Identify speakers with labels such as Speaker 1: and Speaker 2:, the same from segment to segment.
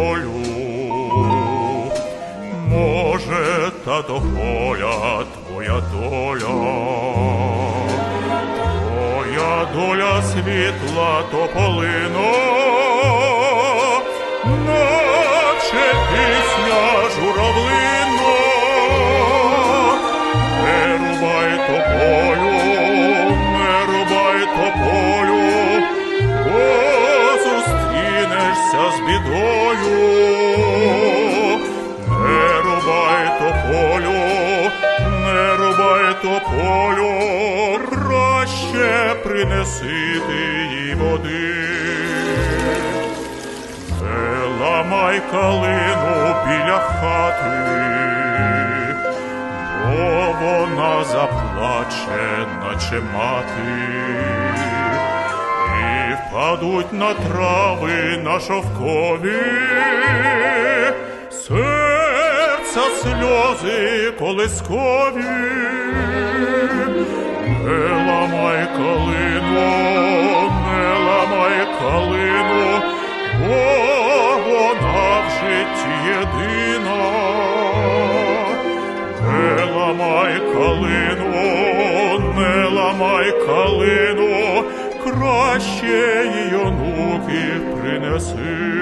Speaker 1: тобою. Може, та то поля, твоя доля. Твоя доля світла тополино, наче пісня принеси ти їй води. Не ламай калину біля хати, бо вона заплаче, наче мати, і впадуть на трави на шовкові, серця сльози колискові. Не ламай калину, не ламай калину, бо вона в житті єдина. Не ламай калину, не ламай калину, краще їй онуків принеси.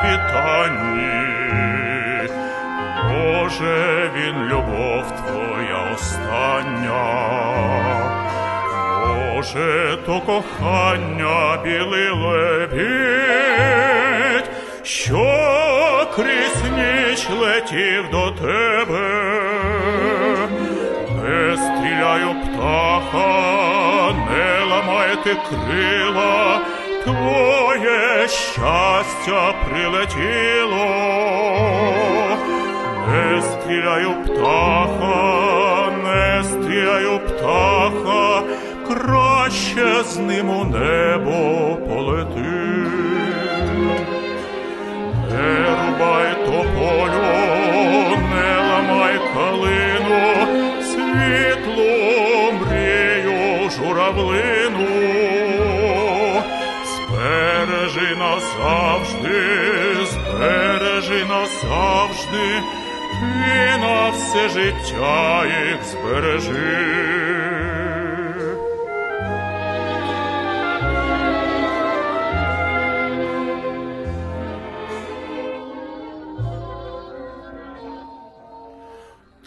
Speaker 1: Світанні, Може, він любов твоя остання, може, то кохання білий лебідь, що крізь ніч летів до тебе. Не стріляю птаха, не ламайте крила, твоє щастя прилетіло. Не стріляю птаха, не стріляю птаха, краще з ним у небо полети. Не рубай тополю, не ламай калину, світлу мрію журавлину. Збережи нас завжди, збережи нас завжди, ти на все життя їх збережи.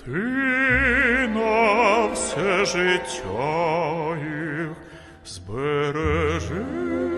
Speaker 1: Ти на все життя їх збережи.